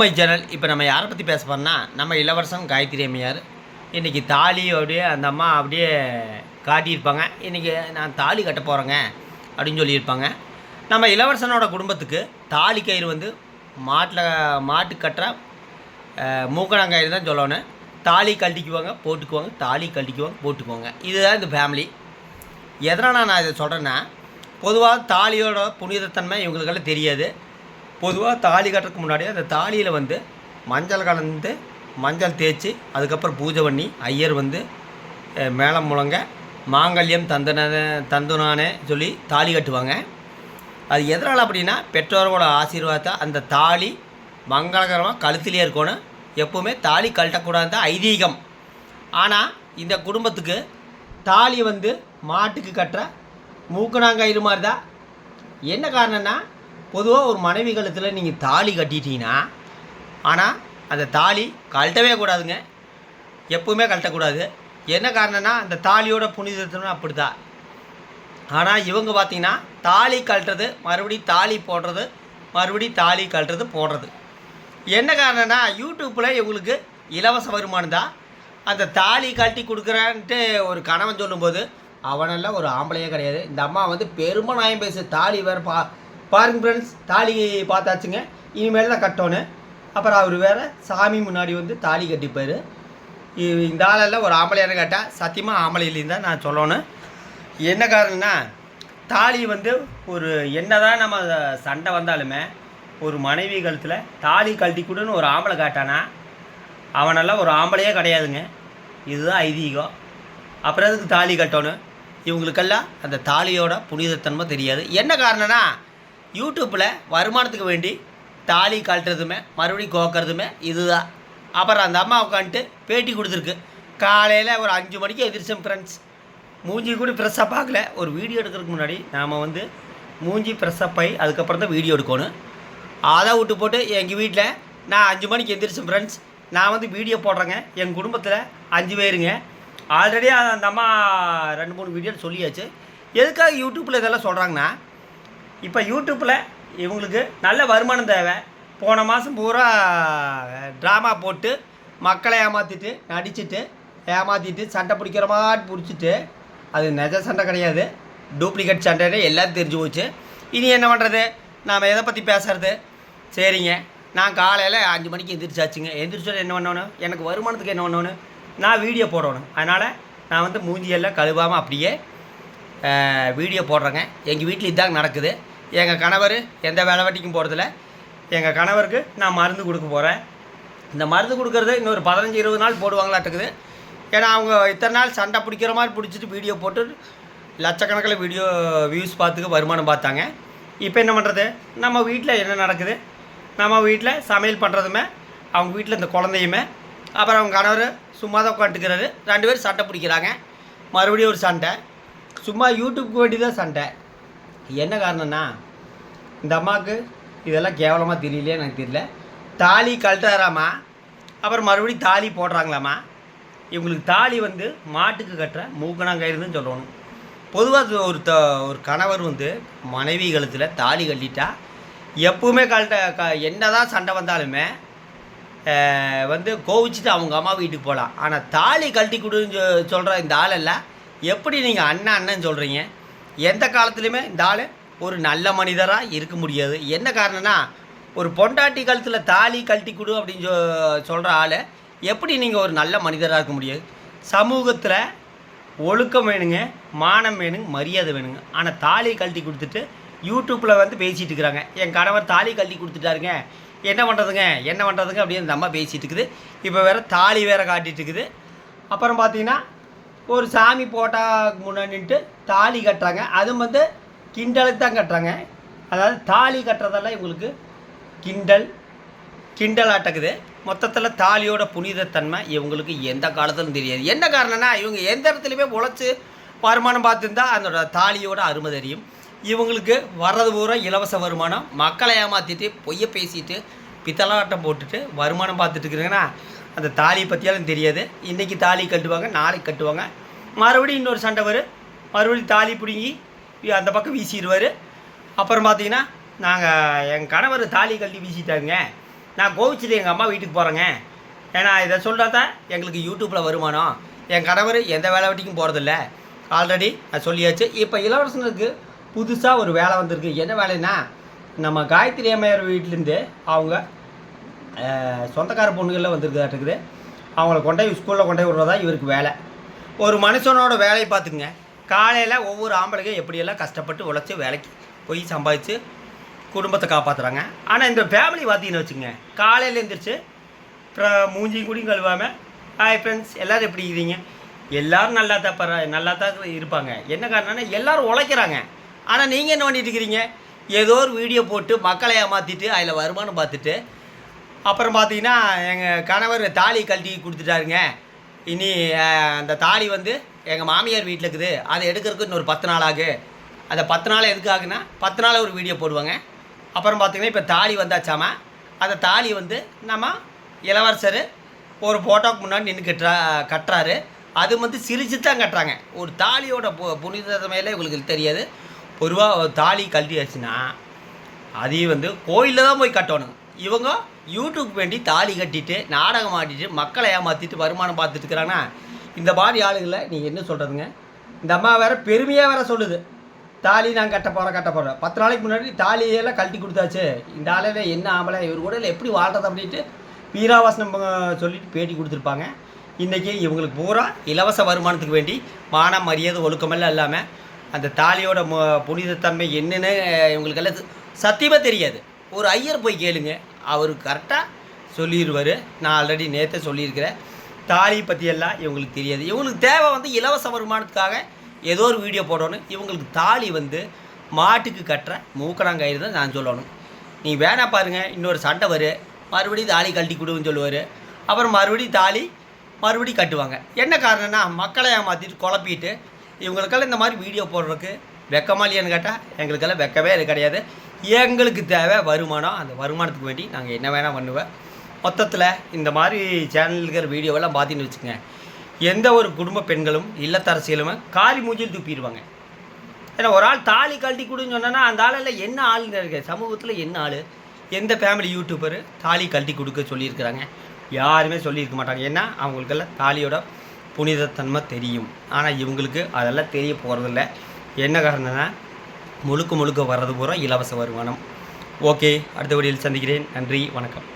My channel இப்போ நம்ம யாரை பற்றி பேச போகிறோம்னா நம்ம இளவரசன் காயத்ரி அம்மையார். இன்றைக்கி தாலி அப்படியே அந்த அம்மா அப்படியே காட்டியிருப்பாங்க. இன்றைக்கி நான் தாலி கட்ட போகிறேங்க அப்படின்னு சொல்லியிருப்பாங்க. நம்ம இளவரசனோட குடும்பத்துக்கு தாலி கயிறு வந்து மாட்டில் மாட்டு கட்டுற மூக்கணாங்கயிறு தான் சொல்லணும். தாலி கழட்டிக்குவாங்க போட்டுக்குவாங்க தாலி கழட்டிக்குவாங்க போட்டுக்குவாங்க. இதுதான் இந்த ஃபேமிலி எதனால் நான் இதை சொல்கிறேன்னா பொதுவாக தாலியோட புனிதத்தன்மை இவங்களுக்கெல்லாம் தெரியாது. பொதுவாக தாலி கட்டுறதுக்கு முன்னாடி அந்த தாலியில் வந்து மஞ்சள் கலந்து மஞ்சள் தேய்ச்சி அதுக்கப்புறம் பூஜை பண்ணி ஐயர் வந்து மேளம் முழங்க மாங்கல்யம் தந்தன தந்துனானே சொல்லி தாலி கட்டுவாங்க. அது எதனால் அப்படின்னா பெற்றோர்களோட ஆசீர்வாதத்தை அந்த தாலி மங்களகரமாக கழுத்திலே இருக்கணும். எப்போவுமே தாலி கழட்டக்கூடாது தான் ஐதீகம். ஆனால் இந்த குடும்பத்துக்கு தாலி வந்து மாட்டுக்கு கட்டுற மூக்கணாங்கயிறு மாதிரி தான் என்ன காரணம்னா பொதுவாக ஒரு மனைவி கழுத்தில் நீங்கள் தாலி கட்டிட்டீங்கன்னா ஆனால் அந்த தாலி கழட்டவே கூடாதுங்க. எப்பவுமே கழட்டக்கூடாது. என்ன காரணம்னா அந்த தாலியோட புனிதத்தன்மை அப்படி தான் ஆனால் இவங்க பார்த்தீங்கன்னா தாலி கழட்டுறது மறுபடி தாலி போடுறது மறுபடி தாலி கழட்டுறது போடுறது. என்ன காரணம்னா யூடியூப்பில் இவங்களுக்கு இலவச வருமானம் தான் அந்த தாலி கழட்டி கொடுக்குறான்ட்டு ஒரு கணவன் சொல்லும்போது அவனெல்லாம் ஒரு ஆம்பளையே கிடையாது. இந்த அம்மா வந்து பெருமை நாயம் பேசு தாலி வேறு பா பாருங்க ஃப்ரெண்ட்ஸ் தாலி பார்த்தாச்சுங்க. இனிமேல் தான் கட்டணும். அப்புறம் அவர் வேறு சாமி முன்னாடி வந்து தாலி கட்டிப்பார். இந்த ஆளெல்லாம் ஒரு ஆம்பளையான கேட்டால் சத்தியமாக ஆம்பளை இல்லைன்னு தான் நான் சொல்லணும். என்ன காரணம்னா தாலி வந்து ஒரு என்னதான் நம்ம சண்டை வந்தாலுமே ஒரு மனைவி கழுத்தில் தாலி கழட்டி கொடுன்னு ஒரு ஆம்பளை காட்டானா அவனெல்லாம் ஒரு ஆம்பளையே கிடையாதுங்க. இதுதான் ஐதீகம். அப்புறம் அதுக்கு தாலி கட்டணும்? இவங்களுக்கெல்லாம் அந்த தாலியோட புனிதத்தன்மை தெரியாது. என்ன காரணம்னா யூடியூப்பில் வருமானத்துக்கு வேண்டி தாலி கழட்டுறதுமே மறுபடியும் கோக்கிறதுமே இதுதான். அப்புறம் அந்த அம்மா உட்காந்துட்டு பேட்டி கொடுத்துருக்கு. காலையில் ஒரு அஞ்சு மணிக்கு எதிர்ச்சேன் ஃப்ரெண்ட்ஸ் மூஞ்சி கூட ஃப்ரெஷ்ஷாக பார்க்கல. ஒரு வீடியோ எடுக்கிறதுக்கு முன்னாடி நாம் வந்து மூஞ்சி ஃப்ரெஷ்ஷப் ஆகி அதுக்கப்புறம் தான் வீடியோ எடுக்கணும். அதை விட்டு போட்டு எங்கள் வீட்டில் நான் அஞ்சு மணிக்கு எந்திரிச்சேன் ஃப்ரெண்ட்ஸ் நான் வந்து வீடியோ போடுறேங்க. எங்கள் குடும்பத்தில் அஞ்சு பேருங்க. ஆல்ரெடி அந்த அம்மா ரெண்டு மூணு வீடியோ சொல்லியாச்சு. எதுக்காக யூடியூப்பில் இதெல்லாம் சொல்கிறாங்கன்னா இப்போ யூடியூப்பில் இவங்களுக்கு நல்ல வருமானம் தேவை. போன மாதம் பூரா ட்ராமா போட்டு மக்களை ஏமாற்றிட்டு நடிச்சுட்டு ஏமாற்றிட்டு சண்டை பிடிக்கிற மாதிரி பிடிச்சிட்டு அது நெஜ சண்டை கிடையாது. டூப்ளிகேட் சண்டைன்னு எல்லாம் தெரிஞ்சு போச்சு. இனி என்ன பண்ணுறது நாம் எதை பற்றி பேசுறது? சரிங்க. நான் காலையில் அஞ்சு மணிக்கு எந்திரிச்சாச்சுங்க. எந்திரிச்சோட என்ன பண்ணணும்? எனக்கு வருமானத்துக்கு என்ன பண்ணணும்? நான் வீடியோ போடணும். அதனால் நான் வந்து மூஞ்சியெல்லாம் கழுவாமல் அப்படியே வீடியோ போடுறேங்க. எங்கள் வீட்டில் இதாங்க நடக்குது. எங்கள் கணவர் எந்த வேலை வெட்டிக்கும் போகிறதில்ல எங்கள் கணவருக்கு நான் மருந்து கொடுக்க போகிறேன் இந்த மருந்து கொடுக்கறது இன்னொரு பதினஞ்சு இருபது நாள் போடுவாங்களாட்டுக்குது. ஏன்னா அவங்க இத்தனை நாள் சண்டை பிடிக்கிற மாதிரி பிடிச்சிட்டு வீடியோ போட்டு லட்சக்கணக்கில் வீடியோ வியூஸ் பார்த்துக்கு வருமானம் பார்த்தாங்க. இப்போ என்ன பண்ணுறது நம்ம வீட்டில் என்ன நடக்குது? நம்ம வீட்டில் சமையல் பண்ணுறதுமே அவங்க வீட்டில் இந்த குழந்தையுமே அப்புறம் அவங்க கணவர் சும்மா தான் உட்காந்துக்கிறாரு. ரெண்டு பேரும் சண்டை பிடிக்கிறாங்க. மறுபடியும் ஒரு சண்டை. சும்மா யூடியூப்க்கு வேண்டி தான் சண்டை. என்ன காரணம்னா இந்த அம்மாவுக்கு இதெல்லாம் கேவலமாக தெரியலையே எனக்கு தெரியல. தாலி கழட்டாராமா அப்புறம் மறுபடியும் தாலி போடுறாங்களாமா? இவங்களுக்கு தாலி வந்து மாட்டுக்கு கட்டுற மூக்கணாங்கயிறுன்னு சொல்லணும். பொதுவாக ஒரு த ஒரு கணவர் வந்து மனைவி கழுத்தில் தாலி கட்டிட்டா எப்பவுமே கழட்ட க என்ன தான் சண்டை வந்தாலுமே வந்து கோவிச்சுட்டு அவங்க அம்மா வீட்டுக்கு போகலாம் ஆனால் தாலி கழட்டி கொடுன்னு சொ- சொல்கிற இந்த ஆளெல்லாம் எப்படி நீங்கள் அண்ணன் அண்ணன் சொல்கிறீங்க எந்த காலத்துலையுமே இந்த ஆள் ஒரு நல்ல மனிதராக இருக்க முடியாது. என்ன காரணம்னா ஒரு பொண்டாட்டி கழுத்தில் தாலி கழட்டி கொடு அப்படின்னு சொ சொல்கிற ஆள் எப்படி நீங்கள் ஒரு நல்ல மனிதராக இருக்க முடியாது? சமூகத்தில் ஒழுக்கம் வேணுங்க மானம் வேணுங்க மரியாதை வேணுங்க. ஆனால் தாலி கழட்டி கொடுத்துட்டு யூடியூப்பில் வந்து பேசிகிட்டு இருக்கிறாங்க. என் கணவர் தாலி கழட்டி கொடுத்துட்டாருங்க. என்ன பண்ணுறதுங்க என்ன பண்ணுறதுங்க அப்படின்னு இந்த அம்மா பேசிகிட்டு இருக்குது. இப்போ வேறு தாலி வேறு காட்டிகிட்டு இருக்குது. அப்புறம் பார்த்தீங்கன்னா ஒரு சாமி போட்டால் முன்னாடி தாலி கட்டுறாங்க. அதுவும் வந்து கிண்டலுக்கு தான் கட்டுறாங்க. அதாவது தாலி கட்டுறதெல்லாம் இவங்களுக்கு கிண்டல் கிண்டலாட்டக்குது மொத்தத்தில் தாலியோட புனிதத்தன்மை இவங்களுக்கு எந்த காலத்திலும் தெரியாது. என்ன காரணம்னா இவங்க எந்த இடத்துலையுமே உழைச்சி வருமானம் பார்த்துருந்தா அதோட தாலியோட அருமை தெரியும். இவங்களுக்கு வர்றது பூரா இலவச வருமானம். மக்களை ஏமாற்றிட்டு பொய்யை பேசிட்டு பித்தலாட்டம் போட்டுட்டு வருமானம் பார்த்துட்டு இருக்கிறீங்கன்னா அந்த தாலியை பற்றியாலும் தெரியாது. இன்றைக்கி தாலி கட்டுவாங்க நாளைக்கு கட்டுவாங்க. மறுபடியும் இன்னொரு சண்டை வரும். மறுபடியும் தாலி பிடுங்கி அந்த பக்கம் வீசிடுவார். அப்புறம் பார்த்தீங்கன்னா நாங்கள் என் கணவர் தாலி கழட்டி வீசிட்டாங்க நான் கோவிச்சுட்டு எங்கள் அம்மா வீட்டுக்கு போகிறேங்க ஏன்னா இதை சொல்கிறா தான் எங்களுக்கு யூடியூப்பில் வருமானம். என் கணவர் எந்த வேலை வெட்டிக்கும் போகிறதில்ல ஆல்ரெடி நான் சொல்லியாச்சு. இப்போ இளவரசனுக்கு புதுசாக ஒரு வேலை வந்திருக்கு. என்ன வேலைன்னா நம்ம காயத்ரி அம்மையார் வீட்டிலேருந்து அவங்க சொந்தக்கார பொண்ணுகளில் வந்திருக்காட்டுக்குது அவங்கள கொண்டு போய் ஸ்கூலில் கொண்டு போய் விடுறதா இவருக்கு வேலை. ஒரு மனுஷனோட வேலையை பார்த்துக்குங்க. காலையில் ஒவ்வொரு ஆம்பளைக்கும் எப்படியெல்லாம் கஷ்டப்பட்டு உழைச்சி வேலைக்கு போய் சம்பாதிச்சு குடும்பத்தை காப்பாற்றுறாங்க ஆனால் இந்த ஃபேமிலி பார்த்தீங்கன்னு வச்சுங்க காலையில் எழுந்திரிச்சு அப்புறம் மூஞ்சியும் கூடியும் கழுவாமல் ஹாய் ஃப்ரெண்ட்ஸ் எல்லோரும் எப்படி இருக்கிறீங்க எல்லோரும் நல்லா தான் பர நல்லா தான் இருப்பாங்க. என்ன காரணம்னா எல்லோரும் உழைக்கிறாங்க. ஆனால் நீங்கள் என்ன பண்ணிட்டு இருக்கிறீங்க? ஏதோ ஒரு வீடியோ போட்டு மக்களை ஏமாற்றிட்டு அதில் வருமானம் பார்த்துட்டு அப்புறம் பார்த்தீங்கன்னா எங்கள் கணவர் தாலி கழட்டி கொடுத்துட்டாருங்க. இனி அந்த தாலி வந்து எங்கள் மாமியார் வீட்டில் இருக்குது. அதை எடுக்கிறதுக்கு இன்னொரு பத்து நாள் ஆகு. அந்த பத்து நாள் எதுக்கு பத்து நாள் ஒரு வீடியோ போடுவாங்க. அப்புறம் பார்த்தீங்கன்னா இப்போ தாலி வந்தாச்சாமா அந்த தாலி வந்து நம்ம இளவரசர் ஒரு ஃபோட்டோக்கு முன்னாடி நின்று கட்டுறா கட்டுறாரு. அது வந்து சிரிச்சு தான் கட்டுறாங்க. ஒரு தாலியோட பு புனிதமையில இவங்களுக்கு தெரியாது. பொதுவாக தாலி கழட்டியாச்சுன்னா அதையும் வந்து கோயிலில் தான் போய் கட்டணும். இவங்க யூடியூப் வேண்டி தாலி கட்டிட்டு நாடகம் ஆடிட்டு மக்களை ஏமாற்றிட்டு வருமானம் பார்த்துட்டு இருக்கிறாங்கன்னா இந்த மாதிரி ஆளுகளை நீங்கள் என்ன சொல்கிறதுங்க இந்த அம்மா வேற பெருமையாக வேற சொல்லுது. தாலி நான் கட்ட போகிறேன் கட்ட போகிறேன் பத்து நாளைக்கு முன்னாடி தாலியெல்லாம் கழட்டி கொடுத்தாச்சு. இந்த ஆளையில் என்ன ஆம்பளை இவர் கூட எப்படி வாழ்றது அப்படின்ட்டு வீராவாசனம் சொல்லிட்டு பேட்டி கொடுத்துருப்பாங்க. இன்றைக்கி இவங்களுக்கு பூரா இலவச வருமானத்துக்கு வேண்டி மானம் மரியாதை ஒழுக்கமெல்லாம் இல்லாமல் அந்த தாலியோட புனிதத்தன்மை என்னன்னு இவங்களுக்கெல்லாம் சத்தியமாக தெரியாது. ஒரு ஐயர் போய் கேளுங்க. அவர் கரெக்டாக சொல்லிடுவார் நான் ஆல்ரெடி நேற்றே சொல்லியிருக்கிறேன். தாலி பற்றியெல்லாம் இவங்களுக்கு தெரியாது. இவங்களுக்கு தேவை வந்து இலவச வருமானத்துக்காக ஏதோ ஒரு வீடியோ போடணும். இவங்களுக்கு தாலி வந்து மாட்டுக்கு கட்டுற மூக்கணாங்கயிறு தான் நான் சொல்லணும். நீ வேணா பாருங்கள் இன்னொரு சண்டை வரும் மறுபடியும் தாலி கழட்டி கொடுன்னு சொல்லுவார். அப்புறம் மறுபடியும் தாலி மறுபடியும் கட்டுவாங்க. என்ன காரணம்னா மக்களை ஏமாற்றிட்டு குழப்பிட்டு இவங்களுக்கெல்லாம் இந்த மாதிரி வீடியோ போடுறதுக்கு வெக்கமா இல்லையான்னு கேட்டால் எங்களுக்கெல்லாம் வெக்கவே இது கிடையாது. எங்களுக்கு தேவை வருமானம். அந்த வருமானத்துக்கு வேண்டி நாங்கள் என்ன வேணால் பண்ணுவேன் மொத்தத்தில் இந்த மாதிரி சேனல் வீடியோவெல்லாம் பார்த்தீங்கன்னு வச்சுக்கோங்க. எந்த ஒரு குடும்ப பெண்களும் இல்லத்தரசியலுமே காலி மூஞ்சில் துப்பிடுவாங்க ஏன்னா ஒரு ஆள் தாலி கழட்டி கொடுன்னு சொன்னோன்னா அந்த ஆளில் என்ன ஆளுங்க இருக்கு? சமூகத்தில் என்ன ஆள்? எந்த ஃபேமிலி யூடியூபர் தாலி கழட்டி கொடுக்க சொல்லியிருக்கிறாங்க? யாருமே சொல்லியிருக்க மாட்டாங்க. ஏன்னா அவங்களுக்கெல்லாம் தாலியோட புனிதத்தன்மை தெரியும். ஆனால் இவங்களுக்கு அதெல்லாம் தெரிய போகிறதில்ல என்ன காரணம்னா முழுக்க முழுக்க வர்றது பூரா இலவச வருமானம். ஓகே அடுத்த வீடியோவில் சந்திக்கிறேன். நன்றி வணக்கம்.